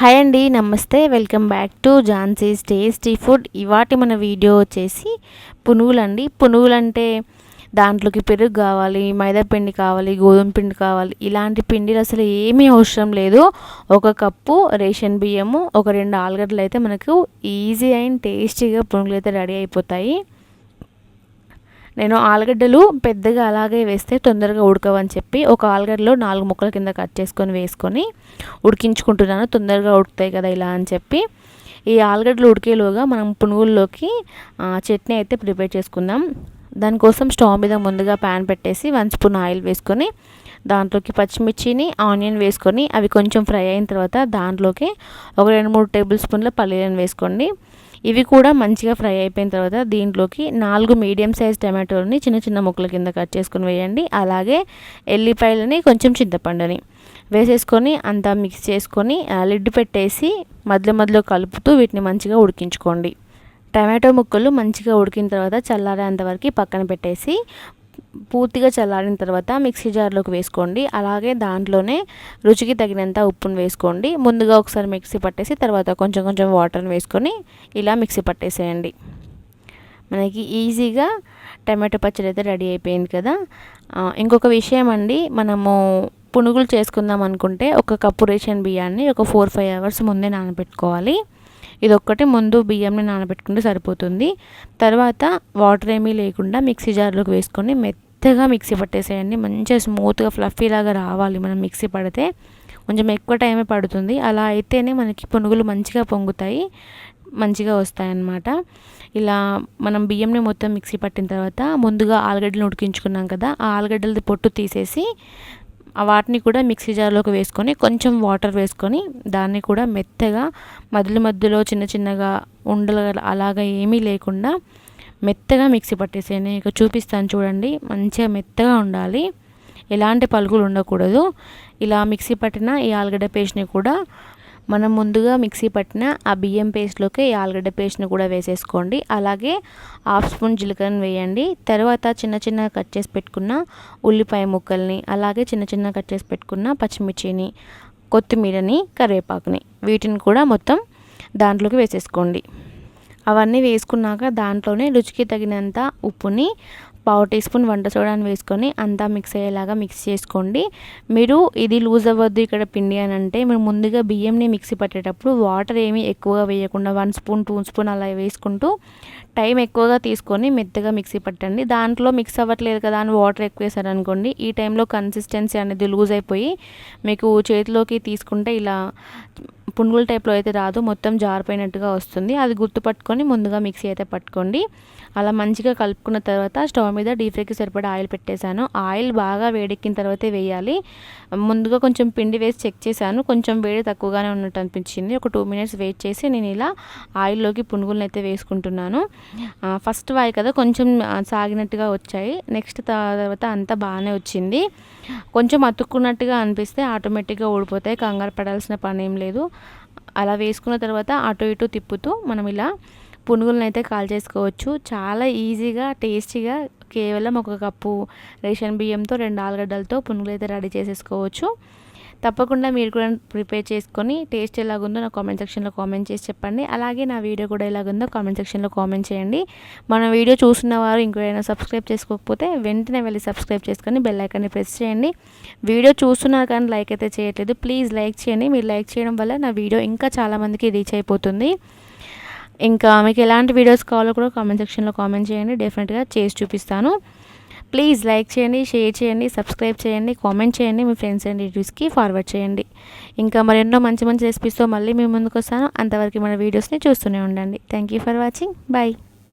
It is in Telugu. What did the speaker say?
హాయ్ అండి నమస్తే. Welcome back to Jhansi's tasty food. ఇవాటి మన వీడియో వచ్చేసి పునుగులు అండి పునుగులు అంటే దాంట్లోకి పెరుగు కావాలి మైదా పిండి కావాలి గోధుమ పిండి కావాలి. ఇలాంటి పిండిలు అసలు ఏమీ అవసరం లేదు. ఒక కప్పు రేషన్ బియ్యము ఒక రెండు ఆలుగడ్డలు అయితే మనకు ఈజీ అండ్ టేస్టీగా పునుగులు అయితే రెడీ అయిపోతాయి. నేను ఆలుగడ్డలు పెద్దగా అలాగే వేస్తే తొందరగా ఉడకవని చెప్పి ఒక ఆలుగడ్డలో నాలుగు ముక్కల కింద కట్ చేసుకొని వేసుకొని ఉడికించుకుంటున్నాను. తొందరగా ఉడుకుతాయి కదా ఇలా అని చెప్పి. ఈ ఆలుగడ్డలు ఉడికేలోగా మనం పునుగుల్లోకి చట్నీ అయితే ప్రిపేర్ చేసుకుందాం. దానికోసం స్టవ్ మీద ముందుగా ప్యాన్ పెట్టేసి వన్ స్పూన్ ఆయిల్ వేసుకొని దాంట్లోకి పచ్చిమిర్చిని ఆనియన్ వేసుకొని అవి కొంచెం ఫ్రై అయిన తర్వాత దాంట్లోకి ఒక రెండు మూడు టేబుల్ స్పూన్ల పల్లీలను వేసుకోండి. ఇవి కూడా మంచిగా ఫ్రై అయిపోయిన తర్వాత దీంట్లోకి నాలుగు మీడియం సైజ్ టమాటోలని చిన్న చిన్న ముక్కల కింద కట్ చేసుకొని వేయండి. అలాగే ఎల్లిపాయలని కొంచెం చింతపండుని వేసేసుకొని అంతా మిక్స్ చేసుకొని లిడ్ పెట్టేసి మధ్య మధ్యలో కలుపుతూ వీటిని మంచిగా ఉడికించుకోండి. టమాటో ముక్కలు మంచిగా ఉడికిన తర్వాత చల్లారేంతవరకు పక్కన పెట్టేసి పూర్తిగా చల్లారిన తర్వాత మిక్సీ జార్లోకి వేసుకోండి. అలాగే దాంట్లోనే రుచికి తగినంత ఉప్పును వేసుకోండి. ముందుగా ఒకసారి మిక్సీ పట్టేసి తర్వాత కొంచెం కొంచెం వాటర్ని వేసుకొని ఇలా మిక్సీ పట్టేసేయండి. మనకి ఈజీగా టమాటో పచ్చడి అయితే రెడీ అయిపోయింది కదా. ఇంకొక విషయం అండి మనము పునుగులు చేసుకుందాం అనుకుంటే ఒక కప్పు రేషన్ బియ్యాన్ని ఒక ఫోర్ ఫైవ్ అవర్స్ ముందే నానబెట్టుకోవాలి. ఇది ఒక్కటి ముందు బియ్యంని నానబెట్టుకుంటే సరిపోతుంది. తర్వాత వాటర్ ఏమీ లేకుండా మిక్సీ జార్లోకి వేసుకొని మెత్తగా మిక్సీ పట్టేసేయండి. మంచిగా స్మూత్గా ఫ్లఫీ లాగా రావాలి మనం మిక్సీ పడితే. కొంచెం ఎక్కువ టైమే పడుతుంది. అలా అయితేనే మనకి పునుగులు మంచిగా పొంగుతాయి మంచిగా వస్తాయన్నమాట. ఇలా మనం బియ్యంని మొత్తం మిక్సీ పట్టిన తర్వాత ముందుగా ఆలుగడ్డలు ఉడికించుకున్నాం కదా ఆ ఆలుగడ్డలది పొట్టు తీసేసి వాటిని కూడా మిక్సీ జార్లోకి వేసుకొని కొంచెం వాటర్ వేసుకొని దాన్ని కూడా మెత్తగా మధ్యలో మధ్యలో చిన్న చిన్నగా ఉండలు అలాగా ఏమీ లేకుండా మెత్తగా మిక్సీ పట్టేసేయండి ఇక చూపిస్తాను చూడండి. మంచిగా మెత్తగా ఉండాలి. ఎలాంటి పలుకులు ఉండకూడదు. ఇలా మిక్సీ పట్టిన ఈ ఆలుగడ్డ పేస్ట్ని కూడా మనం ముందుగా మిక్సీ పట్టిన ఆ బియ్యం పేస్ట్లోకి ఈ ఆలుగడ్డ పేస్ట్ని కూడా వేసేసుకోండి. అలాగే హాఫ్ స్పూన్ జీలకర్రని వేయండి. తర్వాత చిన్న చిన్న కట్ చేసి పెట్టుకున్న ఉల్లిపాయ ముక్కల్ని అలాగే చిన్న చిన్న కట్ చేసి పెట్టుకున్న పచ్చిమిర్చిని కొత్తిమీరని కరివేపాకుని వీటిని కూడా మొత్తం దాంట్లోకి వేసేసుకోండి. అవన్నీ వేసుకున్నాక దాంట్లోనే రుచికి తగినంత ఉప్పుని పావు టీ స్పూన్ వంట సోడాని వేసుకొని అంతా మిక్స్ అయ్యేలాగా మిక్స్ చేసుకోండి. మీరు ఇది లూజ్ అవ్వద్దు ఇక్కడ పిండి అని అంటే మీరు ముందుగా బియ్యంని మిక్సీ పట్టేటప్పుడు వాటర్ ఏమీ ఎక్కువగా వేయకుండా వన్ స్పూన్ టూ స్పూన్ అలా వేసుకుంటూ టైం ఎక్కువగా తీసుకొని మెత్తగా మిక్సీ పట్టండి. దాంట్లో మిక్స్ అవ్వట్లేదు కదా అని వాటర్ ఎక్కువ వేసారనుకోండి ఈ టైంలో కన్సిస్టెన్సీ అనేది లూజ్ అయిపోయి మీకు చేతిలోకి తీసుకుంటే ఇలా పునుగుల టైప్లో అయితే రాదు. మొత్తం జారిపోయినట్టుగా వస్తుంది. అది గుర్తుపట్టుకొని ముందుగా మిక్సీ అయితే పట్టుకోండి. అలా మంచిగా కలుపుకున్న తర్వాత స్టవ్ మీద డీప్ ఫ్రైకి సరిపడా ఆయిల్ పెట్టేశాను. ఆయిల్ బాగా వేడెక్కిన తర్వాతే వేయాలి. ముందుగా కొంచెం పిండి వేసి చెక్ చేశాను. కొంచెం వేడి తక్కువగానే ఉన్నట్టు అనిపించింది. ఒక టూ మినిట్స్ వెయిట్ చేసి నేను ఇలా ఆయిల్లోకి పునుగులను అయితే వేసుకుంటున్నాను. ఫస్ట్ వాయి కదా కొంచెం సాగినట్టుగా వచ్చాయి. నెక్స్ట్ తర్వాత అంతా బాగానే వచ్చింది. కొంచెం అతుక్కున్నట్టుగా అనిపిస్తే ఆటోమేటిక్గా ఊడిపోతాయి. కంగారు పడాల్సిన పని ఏం లేదు. అలా వేసుకున్న తర్వాత అటు ఇటు తిప్పుతూ మనం ఇలా పునుగులను అయితే కాల్ చేసుకోవచ్చు. చాలా ఈజీగా టేస్టీగా కేవలం ఒక కప్పు రేషన్ బియ్యంతో రెండు ఆలుగడ్డలతో పునుగులు అయితే రెడీ చేసేసుకోవచ్చు. తప్పకుండా మీరు కూడా ప్రిపేర్ చేసుకొని టేస్ట్ ఎలాగుందో నా కామెంట్ సెక్షన్లో కామెంట్ చేసి చెప్పండి. అలాగే నా వీడియో కూడా ఎలాగుందో కామెంట్ సెక్షన్లో కామెంట్ చేయండి. మన వీడియో చూస్తున్న వారు ఇంకెవరైనా సబ్స్క్రైబ్ చేసుకోకపోతే వెంటనే వెళ్ళి సబ్స్క్రైబ్ చేసుకొని బెల్ ఐకాన్ని ప్రెస్ చేయండి. వీడియో చూస్తున్నారు కానీ లైక్ అయితే చేయట్లేదు. ప్లీజ్ లైక్ చేయండి. మీరు లైక్ చేయడం వల్ల నా వీడియో ఇంకా చాలామందికి రీచ్ అయిపోతుంది. ఇంకా మీకు ఎలాంటి వీడియోస్ కావాలో కూడా కామెంట్ సెక్షన్లో కామెంట్ చేయండి. డెఫినెట్గా చేసి చూపిస్తాను. ప్లీజ్ లైక్ చేయండి షేర్ చేయండి సబ్స్క్రైబ్ చేయండి కామెంట్ చేయండి మీ ఫ్రెండ్స్ అండ్ రిలేటివ్స్కి ఫార్వర్డ్ చేయండి. ఇంకా మరెన్నో మంచి మంచి రెసిపీస్తో మళ్ళీ మీ ముందుకు వస్తాను. అంతవరకు మన వీడియోస్ని చూస్తూనే ఉండండి. Thank you for watching bye